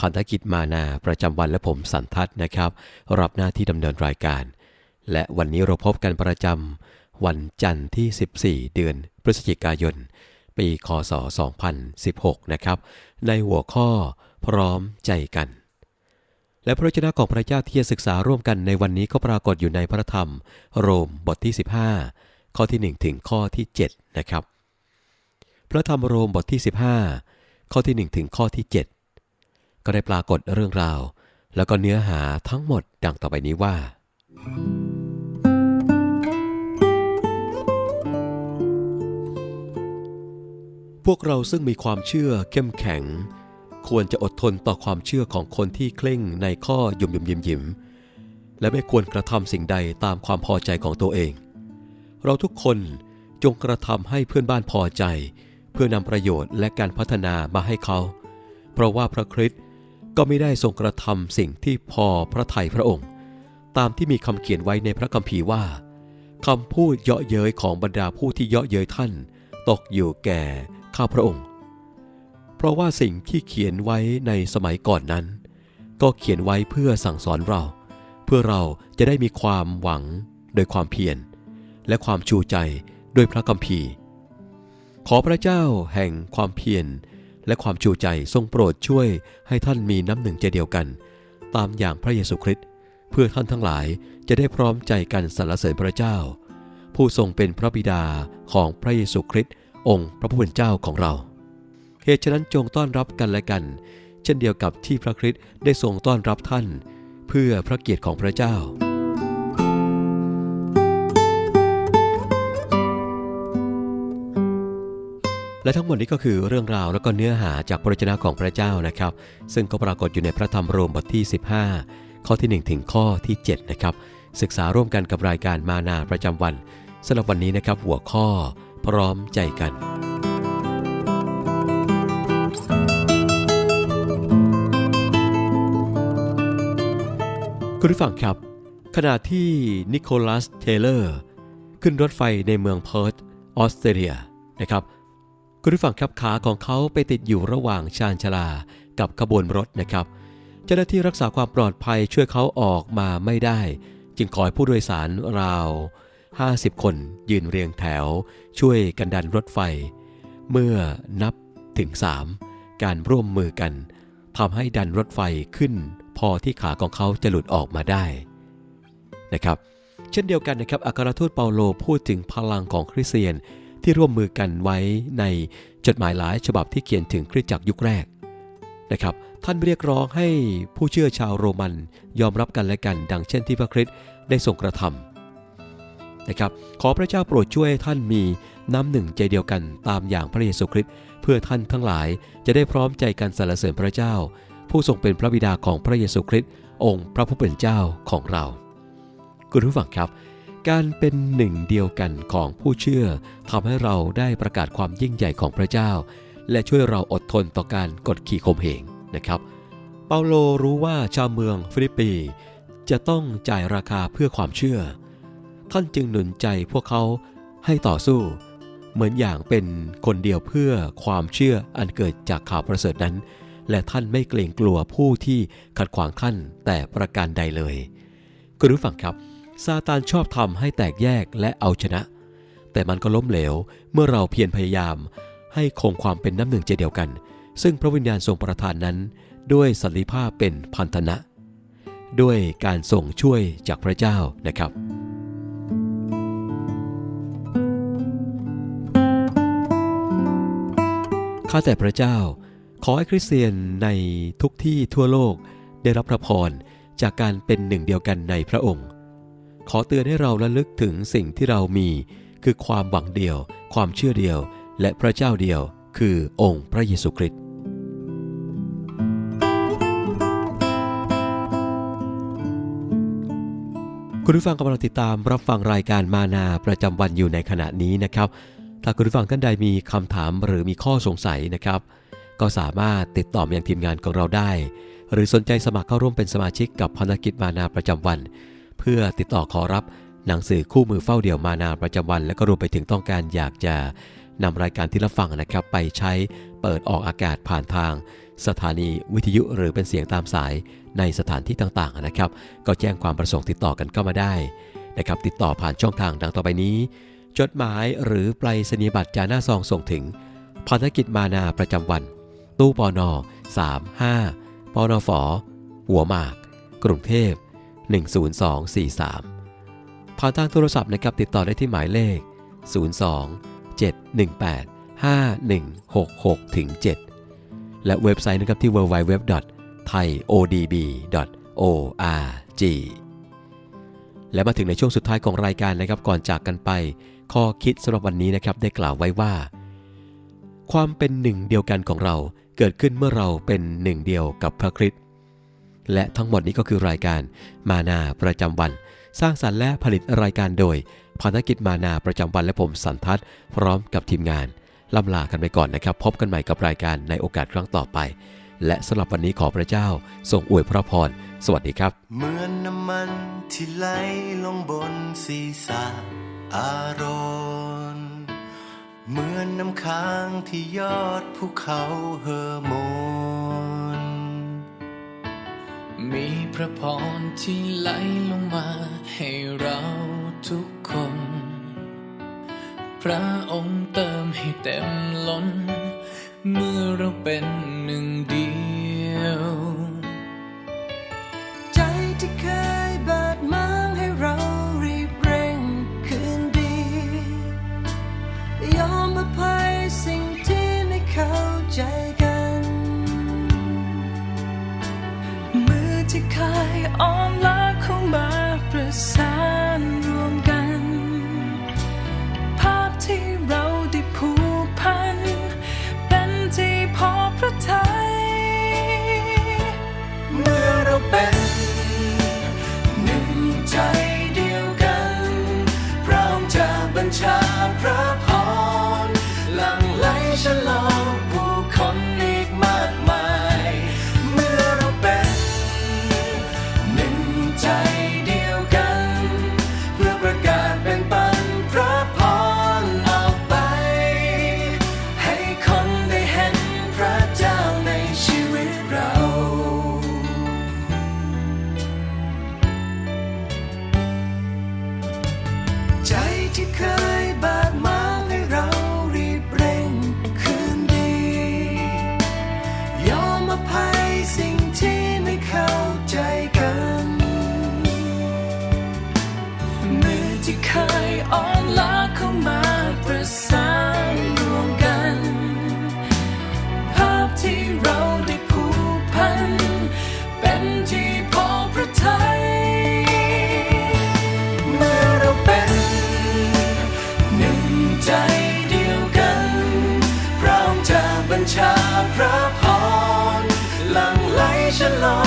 พันธกิจมานาประจำวันและผมสันทัศน์นะครับ รับหน้าที่ดำเนินรายการ และวันนี้เราพบกันประจำวันจันทร์ที่ 14 เดือนพฤศจิกายน ปีคศ 2016 นะครับ ในหัวข้อพร้อมใจกัน และพระวจนะของพระเจ้าที่จะศึกษาร่วมกันในวันนี้ก็ปรากฏอยู่ในพระธรรม โรมบทที่ 15 ข้อที่ 1 ถึงข้อที่ 7 นะครับ พระธรรมโรมบทที่ 15 ข้อที่ 1 ถึงข้อที่ 7 ก็ได้ปรากฏเรื่องราว แล้วก็เนื้อหาทั้งหมดดังต่อไปนี้ว่า พวกเราซึ่งมีความเชื่อเข้มแข็ง ควรจะอดทนต่อความเชื่อของคนที่เคร่งในข้อยุ่มยุ่มยิ้มยิ้มและไม่ควรกระทำสิ่งใดตามความพอใจของตัวเอง เราทุกคนจงกระทำให้เพื่อนบ้านพอใจ เพื่อนำประโยชน์และการพัฒนามาให้เขา เพราะว่าพระคริสต์ ก็ไม่ได้ทรงกระทำสิ่งที่พอพระทัยพระองค์ ตามที่มีคำเขียนไว้ในพระคัมภีร์ว่าคำพูดเยาะเย้ยของบรรดาผู้ที่เยาะเย้ยท่าน ตกอยู่แก่ข้าพระองค์ เพราะว่าสิ่งที่เขียนไว้ในสมัยก่อนนั้น ก็เขียนไว้เพื่อสั่งสอนเรา เพื่อเราจะได้มีความหวังโดยความเพียรและความชูใจด้วยพระคัมภีร์ ขอพระเจ้าแห่งความเพียร และความชูใจทรงโปรดช่วยให้ท่านมีน้ำหนึ่งใจเดียวกัน ตามอย่างพระเยซูคริสต์เพื่อท่านทั้งหลายจะได้พร้อมใจกันสรรเสริญพระเจ้า ผู้ทรงเป็นพระบิดาของพระเยซูคริสต์องค์พระผู้เป็นเจ้าของเรา เหตุฉะนั้นจงต้อนรับกันและกัน เช่นเดียวกับที่พระคริสต์ได้ทรงต้อนรับท่าน เพื่อพระเกียรติของพระเจ้า และทั้งหมดนี้ก็คือเรื่องราวและก็เนื้อหาจากพระวจนะของพระเจ้านะครับ ซึ่งก็ปรากฏอยู่ในพระธรรมโรมบทที่ 15 ข้อที่ 1 ถึงข้อที่ 7 นะครับ ศึกษาร่วมกันกับรายการมานาประจำวันสำหรับวันนี้นะครับหัวข้อพร้อมใจกันคุณผู้ฟังครับ ขณะที่นิโคลัสเทเลอร์ ขึ้นรถไฟในเมืองเพิร์ธออสเตรเลียนะครับ คุณผู้ฟังครับขาของเขาไปติดอยู่ระหว่างชานชลากับขบวนรถนะครับ เจ้าหน้าที่รักษาความปลอดภัยช่วยเขาออกมาไม่ได้ จึงขอให้ผู้โดยสารราว 50 คนยืนเรียงแถว ช่วยกันดันรถไฟ เมื่อนับถึง 3 การร่วมมือกันทำให้ดันรถไฟขึ้น พอที่ขาของเขาจะหลุดออกมาได้นะครับ เช่นเดียวกันนะครับอัครทูตเปาโลพูดถึงพลังของคริสเตียน ที่ร่วมมือกันไว้ในจดหมายหลายฉบับที่เขียนถึงคริสตจักรยุคแรกนะครับท่านเรียกร้องให้ผู้เชื่อชาวโรมันยอมรับกันและกัน ดังเช่นที่พระคริสต์ได้ทรงกระทำนะครับขอพระเจ้าโปรดช่วยให้ท่านมีน้ำหนึ่งใจเดียวกันตามอย่างพระเยซูคริสต์เพื่อท่านทั้งหลายจะได้พร้อมใจกันสรรเสริญพระเจ้า ผู้ทรงเป็นพระบิดาของพระเยซูคริสต์องค์พระผู้เป็นเจ้าของเรา คุณผู้ฟังครับ การเป็นหนึ่งเดียวกันของผู้เชื่อทำให้เราได้ประกาศความยิ่งใหญ่ของพระเจ้า และช่วยเราอดทนต่อการกดขี่ข่มเหงนะครับ เปาโลรู้ว่าชาวเมืองฟิลิปปีจะต้องจ่ายราคาเพื่อความเชื่อท่านจึงหนุนใจพวกเขาให้ต่อสู้ เหมือนอย่างเป็นคนเดียวเพื่อความเชื่ออันเกิดจากข่าวประเสริฐนั้น และท่านไม่เกรงกลัวผู้ที่ขัดขวางท่านแต่ประการใดเลย คุณผู้ฟังครับ ซาตานชอบทำให้แตกแยกและเอาชนะ แต่มันก็ล้มเหลวเมื่อเราเพียรพยายาม ให้คงความเป็นน้ำหนึ่งใจเดียวกัน ซึ่งพระวิญญาณทรงประทานนั้น ด้วยสันติภาพเป็นพันธนะ ด้วยการส่งช่วยจากพระเจ้านะครับข้าแต่พระเจ้า ขอให้คริสเตียนในทุกที่ทั่วโลกได้รับพระพรจากการเป็นหนึ่งเดียวกันในพระองค์ ขอเตือนให้เราระลึกถึงสิ่งที่เรามี คือความหวังเดียว ความเชื่อเดียว และพระเจ้าเดียว คือองค์พระเยซูคริสต์คุณผู้ฟังกำลังติดตามรับฟังรายการมานาประจำวันอยู่ในขณะนี้นะครับ ถ้าคุณผู้ฟังท่านใดมีคำถามหรือมีข้อสงสัยนะครับ ก็สามารถติดต่อมายังทีมงานของเราได้ หรือสนใจสมัครเข้าร่วมเป็นสมาชิกกับพันธกิจมานาประจำวัน เพื่อติดต่อขอรับหนังสือคู่มือเฝ้าเดี่ยวมานาประจำวัน และก็รวมไปถึงต้องการอยากจะนำรายการที่รับฟังนะครับ ไปใช้เปิดออกอากาศผ่านทาง สถานีวิทยุหรือเป็นเสียงตามสายในสถานที่ต่างๆนะครับ ก็แจ้งความประสงค์ติดต่อกันเข้ามาได้นะครับ ติดต่อผ่านช่องทางดังต่อไปนี้ จดหมายหรือไปรษณียบัตรจาหน้าซองส่งถึงพันธกิจมานาประจำวัน ตู้ปอนอ35ปอนอฝอหัวหมาก กรุงเทพ 10243 ผ่านทางโทรศัพท์นะครับติดต่อได้ที่หมายเลข 02 718 5166ถึง7และเว็บไซต์นะครับที่ www.thaiodb.org และมาถึงในช่วงสุดท้ายของรายการนะครับก่อนจากกันไป ข้อคิดสำหรับวันนี้นะครับได้กล่าวไว้ว่า ความเป็นหนึ่งเดียวกันของเราเกิดขึ้นเมื่อเราเป็นหนึ่งเดียวกับพระคริสต์ และทั้งหมดนี้ก็คือรายการมานาประจำวัน สร้างสรรค์และผลิตรายการโดยภารกิจมานาประจำวันและผมสันทัศน์พร้อมกับทีมงานล่ำลากันไปก่อนนะครับ พบกันใหม่กับรายการในโอกาสครั้งต่อไป และสำหรับวันนี้ขอพระเจ้าทรงอวยพระพร สวัสดีครับ เหมือนน้ำมันที่ไหลลงบนศีรษะอารอนเหมือนน้ำค้างที่ยอดภูเขาเฮอร์โมน มีพระพรที่ไหลลงมาให้เราทุกคน พระองค์เติมให้เต็มล้น เมื่อเราเป็นหนึ่งเดียว ย ใจเดียวกัน พร้อมจะบัญชาพระพรหลั่งไหลฉลอง